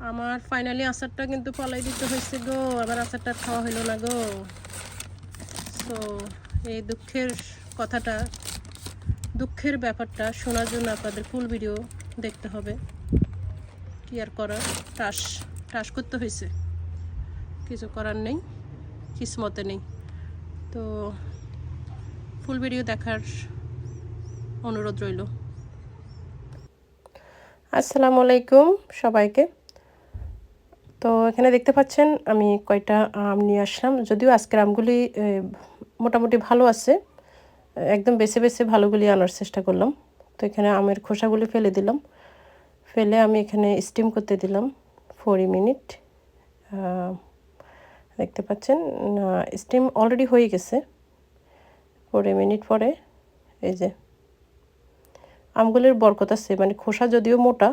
আমার ফাইনালি আচারটা কিন্তু পালাই দিতে হয়েছে গো। আমার আচারটা খাওয়া হলো না গো। তো এই দুঃখের কথাটা, দুঃখের ব্যাপারটা শোনার জন্য আপনাদের ফুল ভিডিও দেখতে হবে। কি আর করার? টাস টাস করতে হয়েছে। কিছু করার নেই, কিসমতে নেই। তো ফুল ভিডিও দেখার অনুরোধ রইল। আসসালামু আলাইকুম সবাইকে। তো এখানে দেখতে পাচ্ছেন আমি কয়টা আম নিয়ে আসলাম। যদিও আজকের আমগুলি মোটামুটি ভালো আছে, একদম বেছে বেছে ভালোগুলি আনার চেষ্টা করলাম। তো এখানে আমের খোসাগুলি ফেলে দিলাম। ফেলে আমি এখানে স্টিম করতে দিলাম ফোরটি মিনিট দেখতে পাচ্ছেন স্টিম অলরেডি হয়ে গেছে ফোরটি মিনিট পরে। এই যে, আমগুলির বরকত আছে মানে খোসা যদিও মোটা,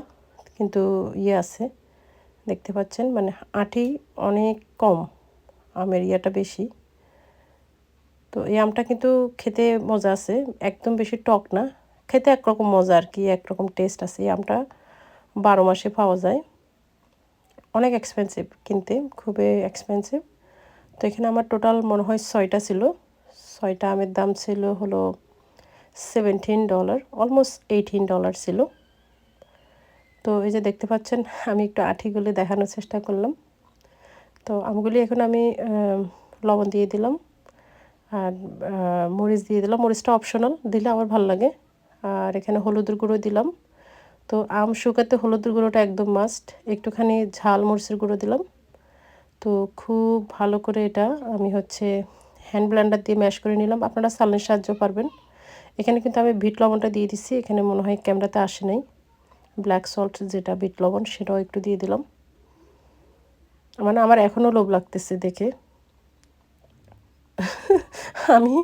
কিন্তু ইয়ে আছে। দেখতে পাচ্ছেন মানে আটি অনেক কম আমের ইয়াটা বেশি। তো এই আমটা কিন্তু খেতে মজা আছে, একদম বেশি টক না, খেতে একরকম মজা আর কি, একরকম টেস্ট আছে। এই আমটা বারো মাসে পাওয়া যায়। অনেক এক্সপেন্সিভ কিনতে, খুবই এক্সপেন্সিভ তো এখানে আমার টোটাল মনে হয় ছয়টা ছিল। ছয়টা আমের দাম ছিল হলো seventeen dollar almost eighteen dollar ছিল। তো এই যে দেখতে পাচ্ছেন, আমি একটু আঠিগুলি দেখানোর চেষ্টা করলাম। তো আমগুলি এখন আমি লবণ দিয়ে দিলাম আর মরিচ দিয়ে দিলাম। মরিচটা অপশনাল দিলে আমার ভালো লাগে। আর এখানে হলুদের গুঁড়ো দিলাম। তো আম শুকাতে হলুদের গুঁড়োটা একদম মাস্ট একটুখানি ঝাল মরিচের গুঁড়ো দিলাম। তো খুব ভালো করে এটা আমি হচ্ছে হ্যান্ড ব্লেন্ডার দিয়ে ম্যাশ করে নিলাম। আপনারা সালনের সাহায্য পারবেন। এখানে কিন্তু আমি ভিট লবণটা দিয়ে দিচ্ছি। এখানে মনে হয় ক্যামেরাতে আসে নাই। ব্ল্যাক সল্ট যেটা বিট লবণ, সেটাও একটু দিয়ে দিলাম। মানে আমার এখনও লোভ লাগতেছে দেখে। আমি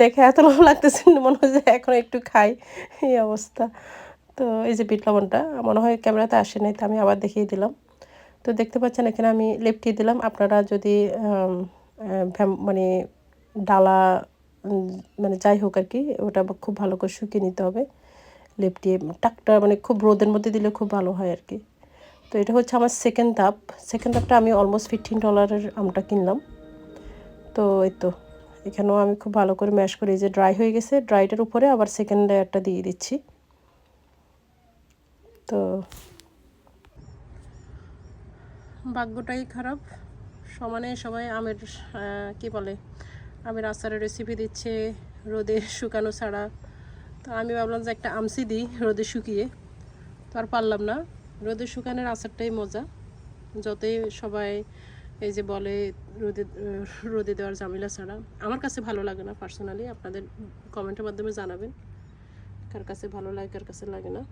দেখে এত লোভ লাগতেছে, মনে হয় যে এখন একটু খাই এই অবস্থা। তো এই যে বিট লবণটা, মনে হয় ক্যামেরাতে আসে নাই, তো আমি আবার দেখিয়ে দিলাম। তো দেখতে পাচ্ছেন, এখানে আমি লেপটিয়ে দিলাম। আপনারা যদি মানে ডালা মানে যাই হোক আর কি, ওটা খুব ভালো করে শুকিয়ে নিতে হবে। লেপটিয়ে টাকটা মানে খুব রোদের মধ্যে দিলে খুব ভালো হয় আর কি। তো এটা হচ্ছে আমার সেকেন্ড ধাপ সেকেন্ড ধাপটা আমি অলমোস্ট ফিফটিন ডলারের আমটা কিনলাম। তো এই তো, এখানেও আমি খুব ভালো করে ম্যাশ করে যে ড্রাই হয়ে গেছে ড্রাইটার উপরে আবার সেকেন্ড লেয়ারটা দিয়ে দিচ্ছি। তো ভাগ্যটাই খারাপ। সমানে সবাই আমের কি বলে, আমের আচারের রেসিপি দিচ্ছে, রোদে শুকানো ছাড়া। তো আমি ভাবলাম যে একটা আমসি দিই রোদে শুকিয়ে। তো আর পারলাম না। রোদে শুকানোর আচারটাই মজা। যতই সবাই এই যে বলে রোদে রোদে দেওয়ার জামিলা ছাড়া। আমার কাছে ভালো লাগে না পার্সোনালি আপনাদের কমেন্টের মাধ্যমে জানাবেন। কার কাছে ভালো লাগে কার কাছে লাগে না।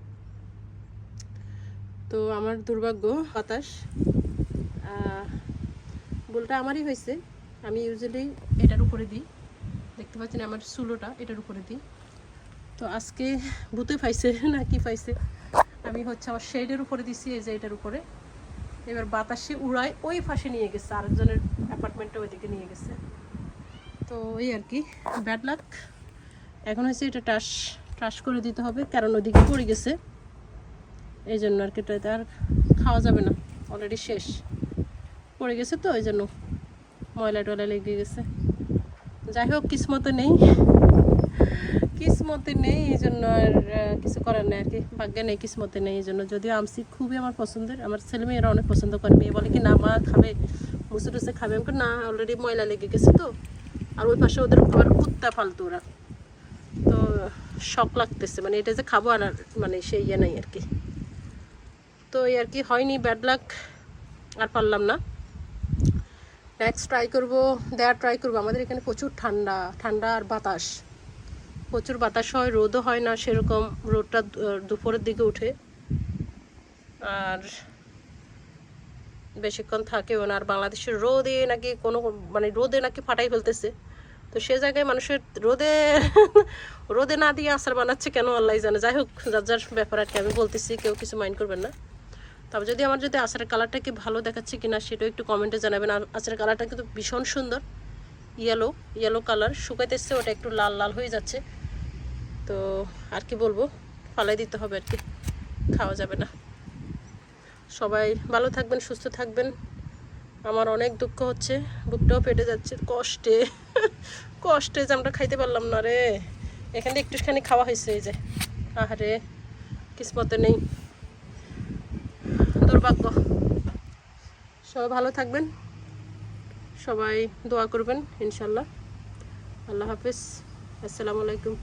তো আমার দুর্ভাগ্য আহ, ভুলটা আমারই হয়েছে। আমি ইউজুয়ালি এটার উপরে দিই। দেখতে পাচ্ছেন আমার সুলোটা এটার উপরে দিই। তো আজকে ভূতে পাইছে, না কি পাইছে? আমি হচ্ছে আমার শেডের উপরে দিছি, এই যে এটার উপরে। এবার বাতাসে উড়ায় ওই পাশে নিয়ে গেছে, আরেকজনের অ্যাপার্টমেন্টে ওইদিকে নিয়ে গেছে। তো এই আর কি ব্যাড লাক এখন হচ্ছে এটা টাস টাস করে দিতে হবে, কারণ ওইদিকে পড়ে গেছে। এই জন্য আর কি এটা আর খাওয়া যাবে না অলরেডি শেষ। পড়ে গেছে তো ওই জন্য ময়লা টয়লা লেগে গেছে। যাই হোক, কিসমতে নেই। কিসমতে নেই, এই জন্য আর কিছু করার নেই আর কি। ভাগ্যে নেই কিসমতে নেই, এই জন্য। যদিও আমসি খুবই আমার পছন্দের, আমার ছেলে মেয়েরা অনেক পছন্দ করে। মেয়ে বলে কি, না, মা খাবে মুসে টুসে খাবে। আমি না অলরেডি ময়লা লেগে গেছে তো। আর ওই পাশে ওদের আবার কুত্তা ফালতু ওরা তো শখ লাগতেছে মানে এটা যে খাব আর মানে সেই ইয়ে নাই আর কি। তো এই আর কি, হয়নি ব্যাড লাক আর পারলাম না। নেক্সট ট্রাই করব দেওয়ার ট্রাই করব। আমাদের এখানে প্রচুর ঠান্ডা ঠান্ডা আর বাতাস। প্রচুর বাতাস হয়, রোদও হয় না, সেরকম রোদটা দুপুরের দিকে উঠে। আর বেশিক্ষণ থাকেও না, আর বাংলাদেশের রোদে নাকি কোনো মানে রোদে নাকি ফাটাই ফেলতেছে। তো সে জায়গায় মানুষের রোদে রোদে না দিয়ে আচার বানাচ্ছে কেন আল্লাহ জানে। যাই হোক, যার যার ব্যাপার আর কি, আমি বলতেছি, কেউ কিছু মাইন্ড করবেন না। তবে যদি আমার যদি আচারের কালারটা কি ভালো দেখাচ্ছে কিনা, সেটাও একটু কমেন্টে জানাবেন। আর আচারের কালারটা কিন্তু ভীষণ সুন্দর ইয়েলো ইয়েলো কালার শুকাইতেছে, ওটা একটু লাল লাল হয়ে যাচ্ছে। তো আর কি বলব? ফালাই দিতে হবে আর কি। খাওয়া যাবে না। সবাই ভালো থাকবেন, সুস্থ থাকবেন। আমার অনেক দুঃখ হচ্ছে, বুকটাও পেটে যাচ্ছে। কষ্টে কষ্টে যে আমরা খাইতে পারলাম না রে। এখানে একটুখানি খাওয়া হয়েছে এই যে। আহারে, কিসমতে নেই। দুর্ভাগ্য। সবাই ভালো থাকবেন। সবাই দোয়া করবেন, ইনশাল্লাহ। আল্লাহ হাফিজ। আসসালামু আলাইকুম।